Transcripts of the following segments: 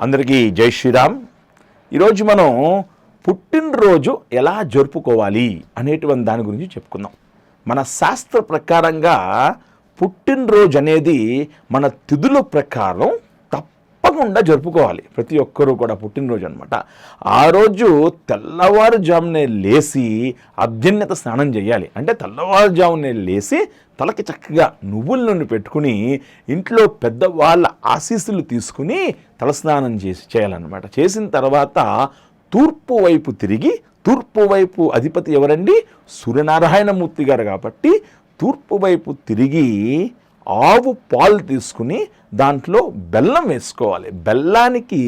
అందరికీ జై శ్రీరామ్. ఈరోజు మనం పుట్టినరోజు ఎలా జరుపుకోవాలి అనేటువంటి దాని గురించి చెప్పుకుందాం. మన శాస్త్ర ప్రకారంగా పుట్టినరోజు అనేది మన తిథుల ప్రకారం తప్పకుండా జరుపుకోవాలి. ప్రతి ఒక్కరూ కూడా పుట్టినరోజు అనమాట ఆ రోజు తెల్లవారుజామునే లేచి అభ్యున్నత స్నానం చేయాలి. అంటే తెల్లవారుజామునే లేచి తలకి చక్కగా నువ్వుల నుండి పెట్టుకుని ఇంట్లో పెద్దవాళ్ళ ఆశీస్సులు తీసుకుని తలస్నానం చేసి చేయాలన్నమాట. చేసిన తర్వాత తూర్పు వైపు తిరిగి తూర్పు వైపు అధిపతి ఎవరండి? సూర్యనారాయణమూర్తి గారు కాబట్టి తూర్పు వైపు తిరిగి ఆవు పాలు తీసుకుని దాంట్లో బెల్లం వేసుకోవాలి. బెల్లానికి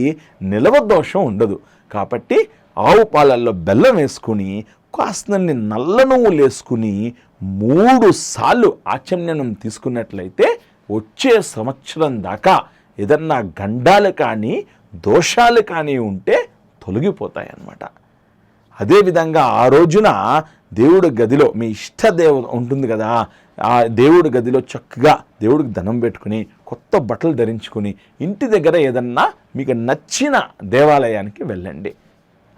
నిలవ దోషం ఉండదు. కాబట్టి ఆవు పాలల్లో బెల్లం వేసుకుని కాస్తన్ని నల్ల నువ్వులు వేసుకుని మూడు సార్లు ఆచమనం తీసుకున్నట్లయితే వచ్చే సంవత్సరం దాకా ఏదన్నా గండాలు కానీ దోషాలు కానీ ఉంటే తొలగిపోతాయి అన్నమాట అదేవిధంగా ఆ రోజున దేవుడి గదిలో మీ ఇష్ట దేవత ఉంటుంది కదా ఆ దేవుడి గదిలో చక్కగా దేవుడికి ధనం పెట్టుకుని కొత్త బట్టలు ధరించుకుని ఇంటి దగ్గర ఏదన్నా మీకు నచ్చిన దేవాలయానికి వెళ్ళండి.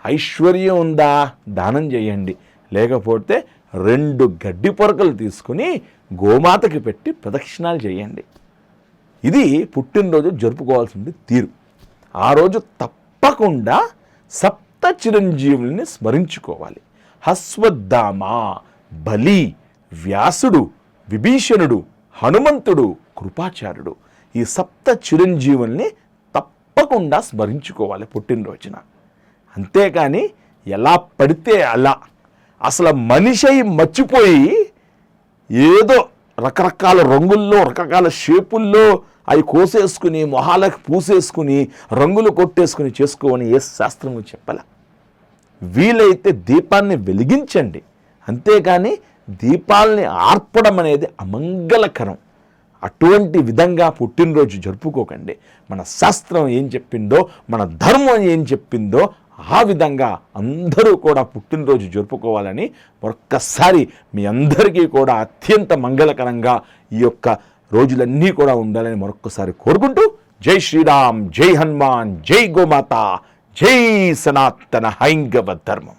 ఐశ్వర్యం ఉందా? దానం చేయండి. లేకపోతే రెండు గడ్డి పొరకలు తీసుకుని గోమాతకి పెట్టి ప్రదక్షిణాలు చేయండి. ఇది పుట్టినరోజు జరుపుకోవాల్సింది తీరు. ఆ రోజు తప్పకుండా సప్ సప్త చిరంజీవుల్ని స్మరించుకోవాలి. హస్వద్దామ బలి వ్యాసుడు విభీషణుడు హనుమంతుడు కృపాచార్యుడు ఈ సప్త చిరంజీవుల్ని తప్పకుండా స్మరించుకోవాలి పుట్టినరోజున. అంతేకాని ఎలా పడితే అలా. అసలు మనిషి అయి మర్చిపోయి ఏదో రకరకాల రంగుల్లో రకరకాల షేపుల్లో అవి కోసేసుకుని మొహాలకు పూసేసుకుని రంగులు కొట్టేసుకుని చేసుకోవని ఏ శాస్త్రం చెప్పాల. వీలైతే దీపాన్ని వెలిగించండి. అంతేకాని దీపాలని ఆర్పడం అనేది అమంగళకరం. అటువంటి విధంగా పుట్టినరోజు జరుపుకోకండి. మన శాస్త్రం ఏం చెప్పిందో మన ధర్మం ఏం చెప్పిందో ఆ విధంగా అందరూ కూడా పుట్టినరోజు జరుపుకోవాలని మరొక్కసారి మీ అందరికీ కూడా అత్యంత మంగళకరంగా ఈ యొక్క రోజులన్నీ కూడా ఉండాలని మరొక్కసారి కోరుకుంటూ జై శ్రీరామ్ జై హనుమాన్ జై గోమాత జై సనాతన హైంగవ ధర్మం.